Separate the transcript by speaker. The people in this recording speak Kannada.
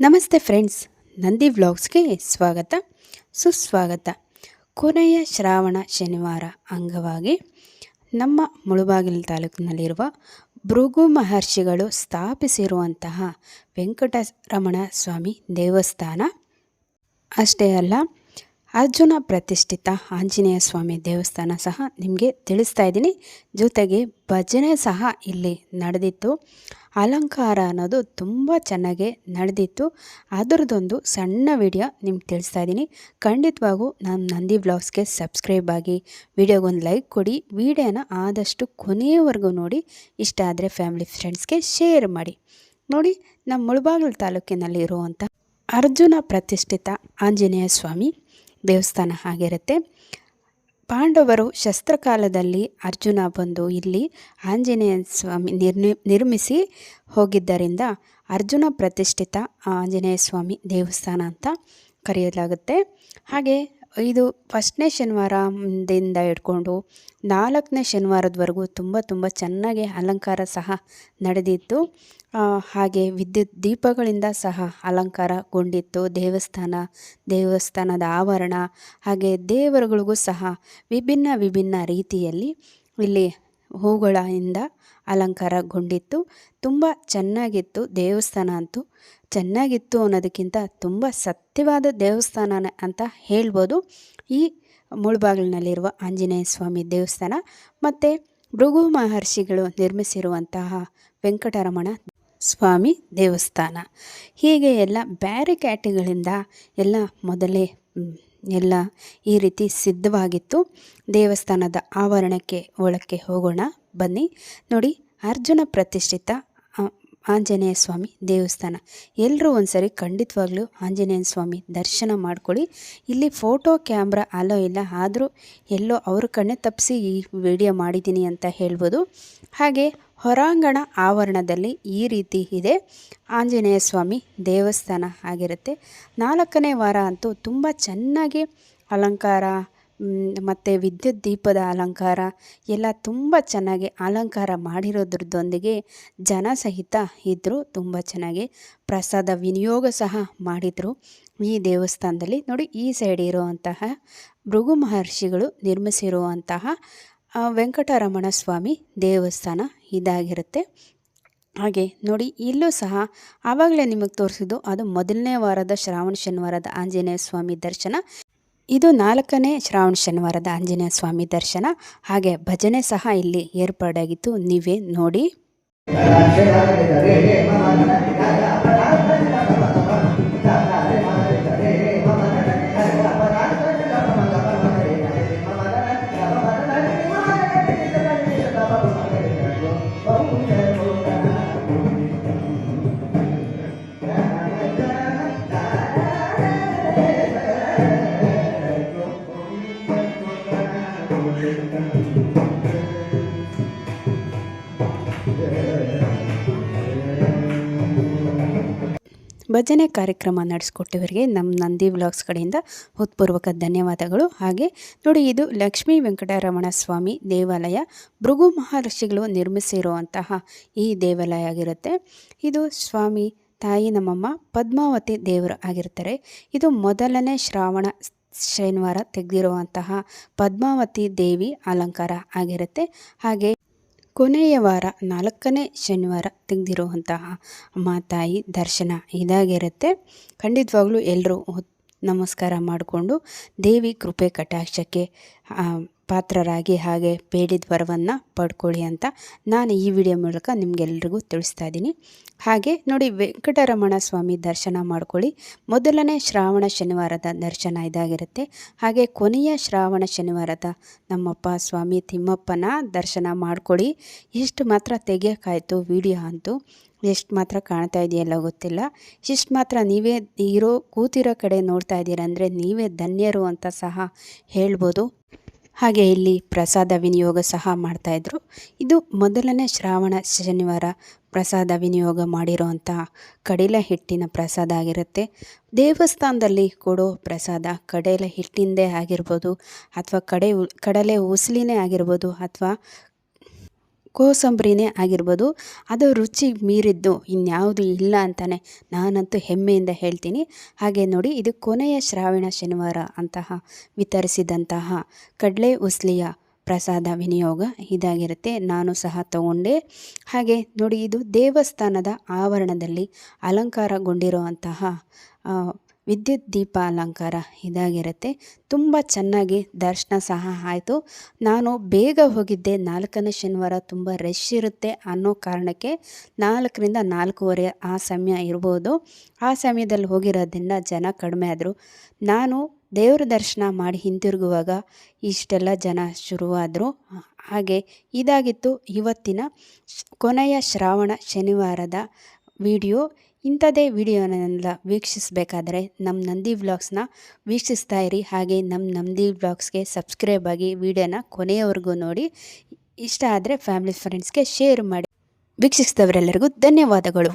Speaker 1: ನಮಸ್ತೆ ಫ್ರೆಂಡ್ಸ್, ನಂದಿ ವ್ಲಾಗ್ಸ್ಗೆ ಸ್ವಾಗತ, ಸುಸ್ವಾಗತ. ಕೊನೆಯ ಶ್ರಾವಣ ಶನಿವಾರ ಅಂಗವಾಗಿ ನಮ್ಮ ಮುಳುಬಾಗಿಲು ತಾಲೂಕಿನಲ್ಲಿರುವ ಭೃಗು ಮಹರ್ಷಿಗಳು ಸ್ಥಾಪಿಸಿರುವಂತಹ ವೆಂಕಟರಮಣ ಸ್ವಾಮಿ ದೇವಸ್ಥಾನ. ಅಷ್ಟೇ ಅಲ್ಲ ಅರ್ಜುನ ಪ್ರತಿಷ್ಠಿತ ಆಂಜನೇಯ ಸ್ವಾಮಿ ದೇವಸ್ಥಾನ ಸಹ ನಿಮಗೆ ತಿಳಿಸ್ತಾ ಇದ್ದೀನಿ. ಜೊತೆಗೆ ಭಜನೆ ಸಹ ಇಲ್ಲಿ ನಡೆದಿತ್ತು. ಅಲಂಕಾರ ಅನ್ನೋದು ತುಂಬ ಚೆನ್ನಾಗಿ ನಡೆದಿತ್ತು. ಅದರದೊಂದು ಸಣ್ಣ ವಿಡಿಯೋ ನಿಮ್ಗೆ ತಿಳಿಸ್ತಾ ಇದ್ದೀನಿ. ಖಂಡಿತವಾಗೂ ನಾನು ನಂದಿ ಬ್ಲಾಗ್ಸ್ಗೆ ಸಬ್ಸ್ಕ್ರೈಬ್ ಆಗಿ ವಿಡಿಯೋಗೊಂದು ಲೈಕ್ ಕೊಡಿ. ವಿಡಿಯೋನ ಆದಷ್ಟು ಕೊನೆಯವರೆಗೂ ನೋಡಿ. ಇಷ್ಟ ಆದರೆ ಫ್ಯಾಮಿಲಿ ಫ್ರೆಂಡ್ಸ್ಗೆ ಶೇರ್ ಮಾಡಿ. ನೋಡಿ, ನಮ್ಮ ಮುಳಬಾಗಿಲು ತಾಲೂಕಿನಲ್ಲಿ ಇರುವಂಥ ಅರ್ಜುನ ಪ್ರತಿಷ್ಠಿತ ಆಂಜನೇಯ ಸ್ವಾಮಿ ದೇವಸ್ಥಾನ ಆಗಿರುತ್ತೆ ಪಾಂಡವರು ಶಸ್ತ್ರಕಾಲದಲ್ಲಿ ಅರ್ಜುನ ಬಂದು ಇಲ್ಲಿ ಆಂಜನೇಯ ಸ್ವಾಮಿ ನಿರ್ಮಿ ನಿರ್ಮಿಸಿ ಹೋಗಿದ್ದರಿಂದ ಅರ್ಜುನ ಪ್ರತಿಷ್ಠಿತ ಆಂಜನೇಯ ಸ್ವಾಮಿ ದೇವಸ್ಥಾನ ಅಂತ ಕರೆಯಲಾಗುತ್ತೆ. ಹಾಗೆ ಇದು ಫಸ್ಟ್ನೇ ಶನಿವಾರದಿಂದ ಹಿಡ್ಕೊಂಡು ನಾಲ್ಕನೇ ಶನಿವಾರದವರೆಗೂ ತುಂಬ ತುಂಬ ಚೆನ್ನಾಗಿ ಅಲಂಕಾರ ಸಹ ನಡೆದಿತ್ತು. ಹಾಗೆ ವಿದ್ಯುತ್ ದೀಪಗಳಿಂದ ಸಹ ಅಲಂಕಾರಗೊಂಡಿತ್ತು. ದೇವಸ್ಥಾನ, ದೇವಸ್ಥಾನದ ಆವರಣ, ಹಾಗೆ ದೇವರುಗಳಿಗೂ ಸಹ ವಿಭಿನ್ನ ವಿಭಿನ್ನ ರೀತಿಯಲ್ಲಿ ಇಲ್ಲಿ ಹೂಗಳಿಂದ ಅಲಂಕಾರಗೊಂಡಿತ್ತು. ತುಂಬ ಚೆನ್ನಾಗಿತ್ತು ದೇವಸ್ಥಾನ ಅಂತೂ. ಚೆನ್ನಾಗಿತ್ತು ಅನ್ನೋದಕ್ಕಿಂತ ತುಂಬ ಸತ್ಯವಾದ ದೇವಸ್ಥಾನ ಅಂತ ಹೇಳ್ಬೋದು. ಈ ಮುಳುಬಾಗಿಲಿನಲ್ಲಿರುವ ಆಂಜನೇಯ ಸ್ವಾಮಿ ದೇವಸ್ಥಾನ ಮತ್ತು ಭೃಗು ಮಹರ್ಷಿಗಳು ನಿರ್ಮಿಸಿರುವಂತಹ ವೆಂಕಟರಮಣ ಸ್ವಾಮಿ ದೇವಸ್ಥಾನ. ಹೀಗೆ ಎಲ್ಲ ಬ್ಯಾರಿಕ್ಯಾಟಿಗಳಿಂದ ಎಲ್ಲ ಮೊದಲೇ ಎಲ್ಲ ಈ ರೀತಿ ಸಿದ್ಧವಾಗಿತ್ತು. ದೇವಸ್ಥಾನದ ಆವರಣಕ್ಕೆ ಒಳಕ್ಕೆ ಹೋಗೋಣ. ಬನ್ನಿ. ನೋಡಿ, ಅರ್ಜುನ ಪ್ರತಿಷ್ಠಿತ ಆಂಜನೇಯ ಸ್ವಾಮಿ ದೇವಸ್ಥಾನ. ಎಲ್ಲರೂ ಒಂದ್ಸರಿ ಖಂಡಿತವಾಗ್ಲೂ ಆಂಜನೇಯ ಸ್ವಾಮಿ ದರ್ಶನ ಮಾಡ್ಕೊಳ್ಳಿ. ಇಲ್ಲಿ ಫೋಟೋ, ಕ್ಯಾಮ್ರಾ ಅಲೋ ಇಲ್ಲ ಆದರೂ ಎಲ್ಲೋ ಅವ್ರ ಕಣ್ಣೆ ತಪ್ಪಿಸಿ ಈ ವಿಡಿಯೋ ಮಾಡಿದ್ದೀನಿ ಅಂತ ಹೇಳ್ಬೋದು. ಹಾಗೆ ಹೊರಾಂಗಣ ಆವರಣದಲ್ಲಿ ಈ ರೀತಿ ಇದೆ. ಆಂಜನೇಯ ಸ್ವಾಮಿ ದೇವಸ್ಥಾನ ಆಗಿರುತ್ತೆ. ನಾಲ್ಕನೇ ವಾರ ಅಂತೂ ತುಂಬ ಚೆನ್ನಾಗಿ ಅಲಂಕಾರ ಮತ್ತು ವಿದ್ಯುತ್ ದೀಪದ ಅಲಂಕಾರ ಎಲ್ಲ ತುಂಬ ಚೆನ್ನಾಗಿ ಅಲಂಕಾರ ಮಾಡಿರೋದ್ರದ್ದೊಂದಿಗೆ ಜನ ಸಹಿತ ಇದ್ದರು ತುಂಬ ಚೆನ್ನಾಗಿ ಪ್ರಸಾದ ವಿನಿಯೋಗ ಸಹ ಮಾಡಿದರು. ಈ ದೇವಸ್ಥಾನದಲ್ಲಿ ನೋಡಿ ಈ ಸೈಡ್ ಇರುವಂತಹ ಭೃಗು ಮಹರ್ಷಿಗಳು ನಿರ್ಮಿಸಿರುವಂತಹ ವೆಂಕಟರಮಣ ಸ್ವಾಮಿ ದೇವಸ್ಥಾನ ಇದಾಗಿರುತ್ತೆ. ಹಾಗೆ ನೋಡಿ ಇಲ್ಲೂ ಸಹ ಆವಾಗಲೇ ನಿಮಗೆ ತೋರಿಸಿದ್ದು ಅದು ಮೊದಲನೇ ವಾರದ ಶ್ರಾವಣ ಶನಿವಾರದ ಆಂಜನೇಯ ಸ್ವಾಮಿ ದರ್ಶನ. ಇದು ನಾಲ್ಕನೇ ಶ್ರಾವಣ ಶನಿವಾರದ ಆಂಜನೇಯ ಸ್ವಾಮಿ ದರ್ಶನ. ಹಾಗೆ ಭಜನೆ ಸಹ ಇಲ್ಲಿ ಏರ್ಪಾಡಾಗಿತ್ತು. ನೀವೇ ನೋಡಿ. ಭಜನೆ ಕಾರ್ಯಕ್ರಮ ನಡೆಸ್ಕೊಟ್ಟವರಿಗೆ ನಮ್ಮ ನಂದಿ ವ್ಲಾಗ್ಸ್ ಕಡೆಯಿಂದ ಹೃತ್ಪೂರ್ವಕ ಧನ್ಯವಾದಗಳು. ಹಾಗೆ ನೋಡಿ, ಇದು ಲಕ್ಷ್ಮೀ ವೆಂಕಟರಮಣ ಸ್ವಾಮಿ ದೇವಾಲಯ. ಭೃಗು ಮಹರ್ಷಿಗಳು ನಿರ್ಮಿಸಿರುವಂತಹ ಈ ದೇವಾಲಯ ಆಗಿರುತ್ತೆ. ಇದು ಸ್ವಾಮಿ ತಾಯಿ ನಮ್ಮಮ್ಮ ಪದ್ಮಾವತಿ ದೇವರು ಆಗಿರ್ತಾರೆ. ಇದು ಮೊದಲನೇ ಶ್ರಾವಣ ಶನಿವಾರ ತೆಗೆದಿರುವಂತಹ ಪದ್ಮಾವತಿ ದೇವಿ ಅಲಂಕಾರ ಆಗಿರುತ್ತೆ. ಹಾಗೆ ಕೊನೆಯ ವಾರ ನಾಲ್ಕನೇ ಶನಿವಾರ ತೆಗೆದಿರುವಂತಹ ತಾಯಿ ದರ್ಶನ ಇದಾಗಿರುತ್ತೆ. ಖಂಡಿತವಾಗ್ಲೂ ಎಲ್ಲರೂ ನಮಸ್ಕಾರ ಮಾಡಿಕೊಂಡು ದೇವಿ ಕೃಪೆ ಕಟಾಕ್ಷಕ್ಕೆ ಪಾತ್ರರಾಗಿ ಹಾಗೆ ಬೇಡಿದ ವರವನ್ನು ಪಡ್ಕೊಳ್ಳಿ ಅಂತ ನಾನು ಈ ವಿಡಿಯೋ ಮೂಲಕ ನಿಮಗೆಲ್ರಿಗೂ ತಿಳಿಸ್ತಾ ಇದ್ದೀನಿ. ಹಾಗೆ ನೋಡಿ, ವೆಂಕಟರಮಣ ಸ್ವಾಮಿ ದರ್ಶನ ಮಾಡ್ಕೊಳ್ಳಿ. ಮೊದಲನೇ ಶ್ರಾವಣ ಶನಿವಾರದ ದರ್ಶನ ಇದಾಗಿರುತ್ತೆ. ಹಾಗೆ ಕೊನೆಯ ಶ್ರಾವಣ ಶನಿವಾರದ ನಮ್ಮಪ್ಪ ಸ್ವಾಮಿ ತಿಮ್ಮಪ್ಪನ ದರ್ಶನ ಮಾಡ್ಕೊಳ್ಳಿ. ಎಷ್ಟು ಮಾತ್ರ ತೆಗಿಯೋಕ್ಕಾಯಿತು ವಿಡಿಯೋ ಅಂತೂ. ಎಷ್ಟು ಮಾತ್ರ ಕಾಣ್ತಾ ಇದೆಯಲ್ಲ ಗೊತ್ತಿಲ್ಲ. ಇಷ್ಟು ಮಾತ್ರ ನೀವೇ ಇರೋ ಕೂತಿರೋ ಕಡೆ ನೋಡ್ತಾ ಇದ್ದೀರ ಅಂದರೆ ನೀವೇ ಧನ್ಯರು ಅಂತ ಸಹ ಹೇಳ್ಬೋದು. ಹಾಗೆ ಇಲ್ಲಿ ಪ್ರಸಾದ ವಿನಿಯೋಗ ಸಹ ಮಾಡ್ತಾಯಿದ್ರು ಇದು ಮೊದಲನೇ ಶ್ರಾವಣ ಶನಿವಾರ ಪ್ರಸಾದ ವಿನಿಯೋಗ ಮಾಡಿರೋವಂಥ ಕಡಲೆ ಹಿಟ್ಟಿನ ಪ್ರಸಾದ ಆಗಿರುತ್ತೆ. ದೇವಸ್ಥಾನದಲ್ಲಿ ಕೊಡೋ ಪ್ರಸಾದ ಕಡಲೆ ಹಿಟ್ಟಿಂದೇ ಆಗಿರ್ಬೋದು ಅಥವಾ ಕಡೆ ಕಡಲೆ ಉಸಲಿನೇ ಆಗಿರ್ಬೋದು ಅಥವಾ ಕೋಸಂಬರಿನೇ ಆಗಿರ್ಬೋದು, ಅದು ರುಚಿ ಮೀರಿದ್ದು ಇನ್ಯಾವುದು ಇಲ್ಲ ಅಂತಲೇ ನಾನಂತೂ ಹೆಮ್ಮೆಯಿಂದ ಹೇಳ್ತೀನಿ. ಹಾಗೆ ನೋಡಿ, ಇದು ಕೊನೆಯ ಶ್ರಾವಣ ಶನಿವಾರ ಅಂತಹ ವಿತರಿಸಿದಂತಹ ಕಡಲೆ ಉಸ್ಲಿಯ ಪ್ರಸಾದ ವಿನಿಯೋಗ ಇದಾಗಿರುತ್ತೆ. ನಾನು ಸಹ ತಗೊಂಡೆ. ಹಾಗೆ ನೋಡಿ, ಇದು ದೇವಸ್ಥಾನದ ಆವರಣದಲ್ಲಿ ಅಲಂಕಾರಗೊಂಡಿರುವಂತಹ ವಿದ್ಯುತ್ ದೀಪ ಅಲಂಕಾರ ಇದಾಗಿರುತ್ತೆ. ತುಂಬ ಚೆನ್ನಾಗಿ ದರ್ಶನ ಸಹ ಆಯಿತು. ನಾನು ಬೇಗ ಹೋಗಿದ್ದೆ. ನಾಲ್ಕನೇ ಶನಿವಾರ ತುಂಬ ರಶ್ ಇರುತ್ತೆ ಅನ್ನೋ ಕಾರಣಕ್ಕೆ ನಾಲ್ಕರಿಂದ ನಾಲ್ಕೂವರೆ ಆ ಸಮಯ ಇರ್ಬೋದು. ಆ ಸಮಯದಲ್ಲಿ ಹೋಗಿರೋದ್ರಿಂದ ಜನ ಕಡಿಮೆ ಆದರು. ನಾನು ದೇವರ ದರ್ಶನ ಮಾಡಿ ಹಿಂತಿರುಗುವಾಗ ಇಷ್ಟೆಲ್ಲ ಜನ ಶುರುವಾದರು. ಹಾಗೆ ಇದಾಗಿತ್ತು ಇವತ್ತಿನ ಕೊನೆಯ ಶ್ರಾವಣ ಶನಿವಾರದ ವಿಡಿಯೋ. ಇಂಥದ್ದೇ ವಿಡಿಯೋನೆಲ್ಲ ವೀಕ್ಷಿಸಬೇಕಾದ್ರೆ ನಮ್ಮ ನಂದಿ ವ್ಲಾಗ್ಸ್ನ ವೀಕ್ಷಿಸ್ತಾ ಇರಿ. ಹಾಗೆ ನಮ್ಮ ನಂದಿ ವ್ಲಾಗ್ಸ್ಗೆ ಸಬ್ಸ್ಕ್ರೈಬ್ ಆಗಿ ವಿಡಿಯೋನ ಕೊನೆಯವರೆಗೂ ನೋಡಿ. ಇಷ್ಟ ಆದರೆ ಫ್ಯಾಮಿಲಿ ಫ್ರೆಂಡ್ಸ್ಗೆ ಶೇರ್ ಮಾಡಿ. ವೀಕ್ಷಿಸಿದವರೆಲ್ಲರಿಗೂ ಧನ್ಯವಾದಗಳು.